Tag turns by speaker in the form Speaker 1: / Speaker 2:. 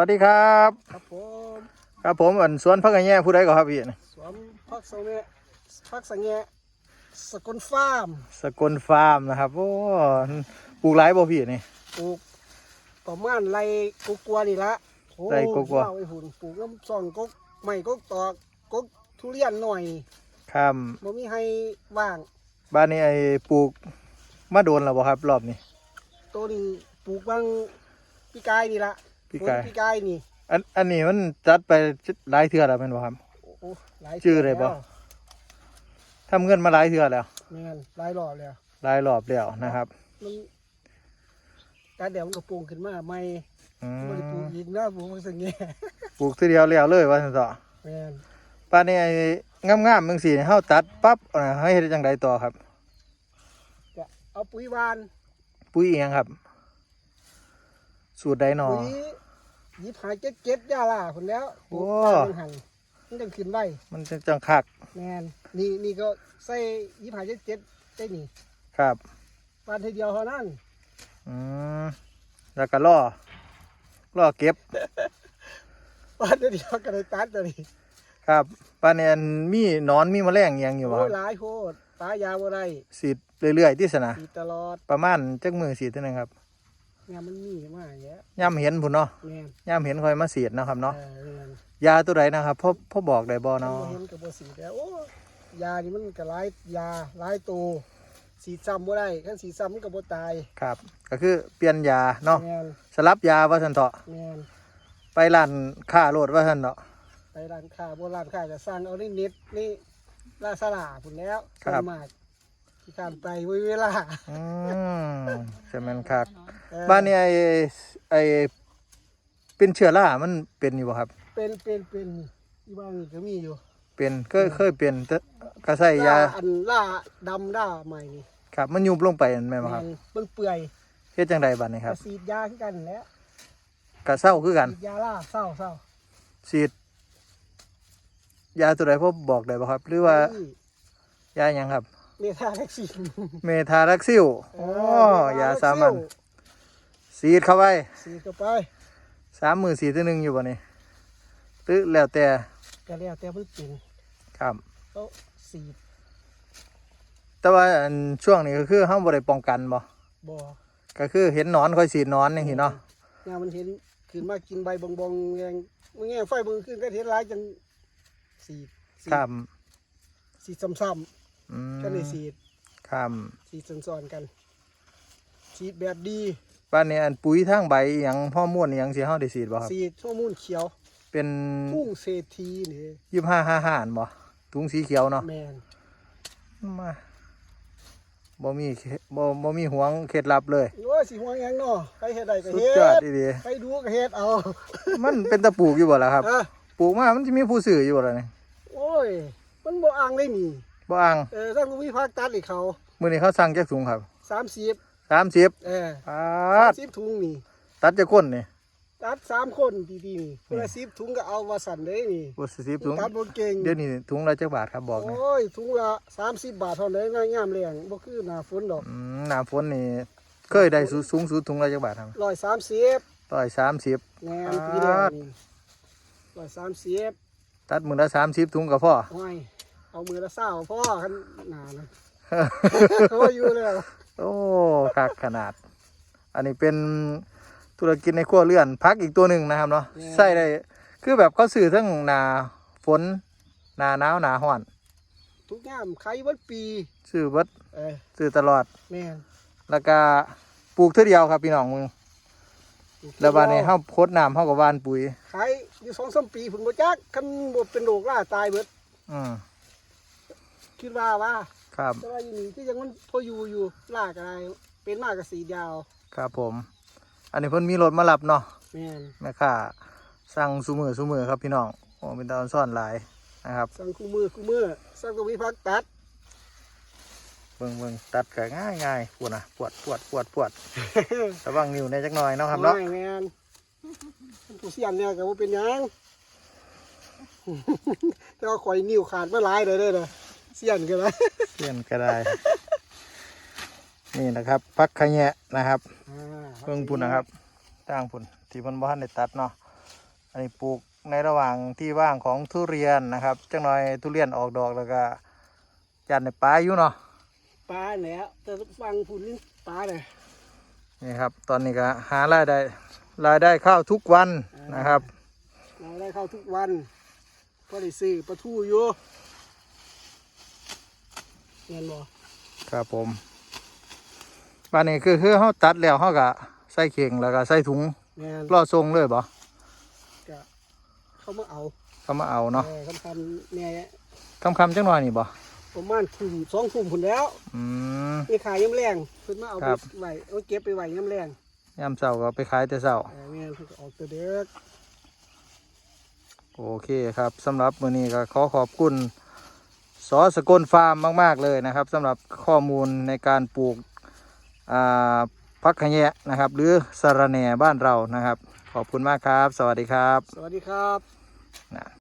Speaker 1: วัสดีครับ
Speaker 2: ครับผม
Speaker 1: ครับผมอันสวนพักกันแย่ผู้ใดก็ครับพี่นี่
Speaker 2: สวนพักสังเงะพักสังเงะสกลฟาร์ม
Speaker 1: สกลฟาร์มนะครับโอ้ปลูกหลายบ่พี่นี่
Speaker 2: ปลูกประมาณไรกุกลัวนี่ละโอ้
Speaker 1: ไร่กุกกัว
Speaker 2: ว้าวไอ้หุ่นปลูกน้ำซองกกไม่กกตอกกกทุเรียนหน่อย
Speaker 1: ครับ
Speaker 2: บ่มีให้ว่าง
Speaker 1: บ้านนี้ไอ้ปลูกมาโดนแล้วบ่ครับรอบนี้
Speaker 2: ตัวนี้ปลูกบางปีกายนี่ละ
Speaker 1: ปีกาย
Speaker 2: ปีกายนี่
Speaker 1: อันอันนี้มันจัดไปหลายเทื่อแล้วแม่นบ่ครับ
Speaker 2: โอ้โหหลาย
Speaker 1: ชื่ออะไรบ่
Speaker 2: แล้ว
Speaker 1: ทำเงินมาหลายเทื่อแล้ว
Speaker 2: แม่นหลายรอบแล้ว
Speaker 1: หลายรอบแล้วนะครับ
Speaker 2: มันการเดี๋ยวมันก็ปลูกขึ้นมาใหม่
Speaker 1: อื
Speaker 2: บ่ได้ปลูก
Speaker 1: ม
Speaker 2: อีกนะปลูกพักสังเงะ
Speaker 1: ปลูกทีเดียวแล้วเลยว่าซั่นต่อ
Speaker 2: แม่น
Speaker 1: บ้านนี้ไอ้งามๆจังซี่นี่เฮาตัดปั๊บเอาให้เฮ็ดจังไดต่อครับ
Speaker 2: ก็เอาปุ๋ยหวาน
Speaker 1: ปุ๋ยอีหยังครับ สูตรใดหนอ
Speaker 2: ปุ๋ย หยิบหายเจ็ดเจ็ดยาล่าคนแล้ว
Speaker 1: โอ้
Speaker 2: ปลูกตามมันหันมันจังขึ้นไว้
Speaker 1: มันจังจังคัก
Speaker 2: แมนนี่นี่ก็ใส่หยิบหายเจ็ดเจ็ดได้นี่
Speaker 1: ครับ
Speaker 2: ปานทีเดียวเท่านั้น
Speaker 1: อืมแล้วก็ล่อล่อเก็บ
Speaker 2: ปานทีเดียวก็ได้ตัดตัวนี้
Speaker 1: ครับปานนี้อันมีหนอนมีแมลงอิหยังอยู่บ่
Speaker 2: โอ้
Speaker 1: ค
Speaker 2: ย
Speaker 1: รับ
Speaker 2: หลายโคตรปลายาบ่ได้
Speaker 1: สีดเรื่อยๆที่สนะ
Speaker 2: สีตลอด
Speaker 1: ประมาณจักมือสีดเท่านึงครับ
Speaker 2: งานมันมีมาอย่างเงี้ย
Speaker 1: ย่ำเห็นพุ่นเนาะ
Speaker 2: แมน
Speaker 1: ย่ำเห็นคอยมาสีดนาะครับเนาะ
Speaker 2: เออแมน
Speaker 1: ยาตัวใดนะครับพ่อพ่อบอกได้บ่
Speaker 2: เรา
Speaker 1: เนาะ
Speaker 2: เห็นกับบ่สีแล้วโอ้ยานี่มันก็หลายยาหลายตัวสีซ้ำบ่ได้คันสีซ้ำมันก็บ่ตาย
Speaker 1: ครับ ก็คือเปลี่ยนยาเนาะ
Speaker 2: แมน
Speaker 1: สลับยาว่าซั่นเถาะ
Speaker 2: แมน
Speaker 1: ไปร้านค้าโลดว่าซั่นเนาะ
Speaker 2: ไปร้านค้าโบราณค้าจะสร้างเอาในเน็ตนี่ลาซาลาพุ่นแล้ว
Speaker 1: ครับ
Speaker 2: ส่วนมากที่การไปไว้เวลา
Speaker 1: อืมใช่แม่นคัก
Speaker 2: เออ
Speaker 1: บ้านนี้ไอ้ไอ้เป็นเชื้อรามันเป็นอยู่บ่ครับ
Speaker 2: เป็นเป็นเป็นที่บ้านนี่ก็มีอยู่
Speaker 1: เป็นเคยเคยเป็นแต่ก็ใส่ยา
Speaker 2: ล่อันล่าดำล่าใหม่นี่
Speaker 1: ครับ มันยุบลงไปนั่นแม่นบ่ครับ
Speaker 2: มันเปื่อยเปื่อย
Speaker 1: เฮ็ดจังไดบัดนี้ค
Speaker 2: ก
Speaker 1: รั
Speaker 2: ระ
Speaker 1: บ
Speaker 2: สีดยาขึ้นกันแหล้ว
Speaker 1: ก็เศร้าคือกัน
Speaker 2: สีดยาล่าเศร้าเศร้า
Speaker 1: ฉีดยาตัวใดพ่อบอกได้บ่ครับ หรือว่า
Speaker 2: นี่
Speaker 1: ยาหยังครับ
Speaker 2: เมทาแท็กซี่
Speaker 1: เมทารักซิลอ๋อยาสามัญ ฉีดเข้าไป
Speaker 2: สีดเข้าไป
Speaker 1: สามมือสีตัวหนึ่งอยู่บ่นี่หรือแล้วแต่
Speaker 2: ก็แล้วแต่มันเป็น
Speaker 1: ครับ
Speaker 2: เขาสีด
Speaker 1: แต่ว่าอันช่วงนี้ก็คือเฮาบ่ได้ป้องกันบ่
Speaker 2: บ่
Speaker 1: ก็คือเห็นหนอนค่อยฉีดหนอนจังซี่เนาะ
Speaker 2: งานมันเห็นขึ้นมากินใบบงบงแงงมึงแงงไฟมึงขึ้นก็เห็นหลายจังสีดสีด
Speaker 1: ครับ
Speaker 2: สีดซ้ำ
Speaker 1: อืม
Speaker 2: ๆก็เลยสีด
Speaker 1: ครับ
Speaker 2: สีดซ้อนๆกันสีดแบบดี
Speaker 1: บ้านนี้อันปุ๋ยทางใบอหยังฮอร์โมนอหยังสิเฮาได้ฉีดบ่ครับ
Speaker 2: สีดข้อมูลเขียว
Speaker 1: เป็น
Speaker 2: พุ่งเศรษฐีนี่
Speaker 1: 2555อันบ่ถุงสีเขียวเนาะ
Speaker 2: แมน
Speaker 1: มาบ่มีเคบ่บ่มีหวงเคล็ดลับเลย
Speaker 2: โอ้ยสีหัวหยังเนาะใครเฮ็ดได้ก็
Speaker 1: สุด
Speaker 2: เฮ็
Speaker 1: ยอด
Speaker 2: ด
Speaker 1: ดี
Speaker 2: ใครดูก็เฮ็ดเอา
Speaker 1: ๆมันเป็นตะปลูกอยู่บ่ล่ะครับ
Speaker 2: อะ
Speaker 1: ปลูกมามันจะมีผู้ซื้ออยู่บ่ล่ะนี่
Speaker 2: โอ้ย มันบ่อ่างได้นี่
Speaker 1: บ่อ่าง
Speaker 2: เออถ้ากูมีภาคตัดให้เขา
Speaker 1: มื้อนี้เขาสั่งจักถุงครับ
Speaker 2: 30
Speaker 1: 30
Speaker 2: เออ
Speaker 1: ปาด
Speaker 2: 30ถุงนี่
Speaker 1: ตัดจักคนนี่
Speaker 2: ตัดสามคนดีๆนี่คนละ10ถุงก็เอาว่าสั่นเด้นี่
Speaker 1: บ่สิบถุง
Speaker 2: ตัดบ่เก่ง
Speaker 1: เดี๋ยวนี้ถุงละจักบาทครับบอกหนะ
Speaker 2: โอ้ยถุงละ30บาทเท่านั้นง่ายยามแรงบ่คือหน้าฝนดอก
Speaker 1: อืมหน้าฝนนี่เคยได้สูสูงสุดถุงละจักบาทครับ
Speaker 2: 130
Speaker 1: 130
Speaker 2: แม่นปีแล้วนี่130
Speaker 1: ตัดมื้อละ30ถุงก็พอ
Speaker 2: โอ้ยเอามือละเศร้าพ่อกันหนานะเขาอยู่แล้ว
Speaker 1: โอ้คักขนาด อันนี้เป็นธุรกิจในครัวเรือนพักอีกตัวหนึ่งนะครับเนาะใส่ได้คือแบบเขาซื้อทั้งหนาฝนหนาหนาวหนาห้อน
Speaker 2: ทุกยามใครวันปี
Speaker 1: ซื้อเบิด
Speaker 2: เออ
Speaker 1: ซื้อตลอด
Speaker 2: แม่น
Speaker 1: แล้วก็ปลูกเท่าเดียวครับพี่น้องมึงแล้วบานนี้เฮาโคดน้ำเฮากับวานปุ๋ย
Speaker 2: ขายอยู่สองสามปีผลบ่จักคันบ่เป็นโรคล่าตายเบิด
Speaker 1: อืม
Speaker 2: คิดว่าว่า
Speaker 1: ครับ
Speaker 2: แต่ว่าอยู่นี่ที่ยังมันพออยู่อยู่ล่าก็ได้เป็นมากกับสียาว
Speaker 1: ครับผม อันนี้เพิ่นมีรถมารับเนาะ
Speaker 2: แม่น
Speaker 1: แม่ค้าสั่งซุมือซุมือครับพี่น้องโอ้เป็นตาซ่อนหลายนะครับ
Speaker 2: สั่งคู่มือคู่มือสั่งก็วิพักตัด
Speaker 1: เบิ่งเบิ่งตัดก็ง่ายง่ายปวดนะปวดปวดปวดปวดระวังนิ้วในจักหน่อยเนาะครับเนาะ
Speaker 2: โอ้ยแม่นผู้เสียนเนี่ยก็บ่เป็นหยังแต่ว่าข่อยนิ้วขาดมาหลายเลยเด้อเด้อ เสียนกันแล้ว
Speaker 1: เปลี่ยนก็ได้ นี่นะครับพักขะแยะนะครับเพิ่งพุ่นนะครับตั้งพุ่นที่เพิ่นบ่ทันได้ตัดเนาะอันนี้ปลูกในระหว่างที่ว่างของทุเรียนนะครับจังหน่อยทุเรียนออกดอกแล้วก็จัดในปลายอยู่เนาะ
Speaker 2: ปลาเนี่ยแต่ฟังผุนปลาเนี่ย
Speaker 1: นี่ครับ ตอนนี้ก็หารายได้รายได้ข้าวทุกวันนะครับ
Speaker 2: เราได้เข้าทุกวันก็ได้ซื้อปลาทูอยู่ เงินบ่
Speaker 1: ครับผมบ้านนี้คือคือเขาตัดแล้วเขาก็ใส่เข่งแล้วก็ใส่ถุง
Speaker 2: เงิน
Speaker 1: รอทรงเลยบ่
Speaker 2: ก็เขามาเอา
Speaker 1: เขามาเอาเนาะ
Speaker 2: เออคำคำเนี่ย
Speaker 1: คำคำๆจังหน่อยนี่บ่
Speaker 2: ประมาณคุมสองคุมผุนแล้ว
Speaker 1: อืม
Speaker 2: มีขายย้ำแรงเพิ่นมาเอา
Speaker 1: ค
Speaker 2: ไป
Speaker 1: รับ
Speaker 2: ไว้เอาเก็บไปไว้ย้ำแรง
Speaker 1: ยามเช้าก็ไปขายแต่เช้า
Speaker 2: เออเงินเพิ่นก็ออกตัวเด็ก
Speaker 1: โอเคครับสำหรับมื้อนี้ก็ขอขอบคุณ สอสกลฟาร์มมาก ๆ เลยนะครับสำหรับข้อมูลในการปลูกพักขแยะนะครับ หรือสาระแหน่บ้านเรานะครับ ขอบคุณมากครับ สวัสดีครับ
Speaker 2: สวัสดีครับ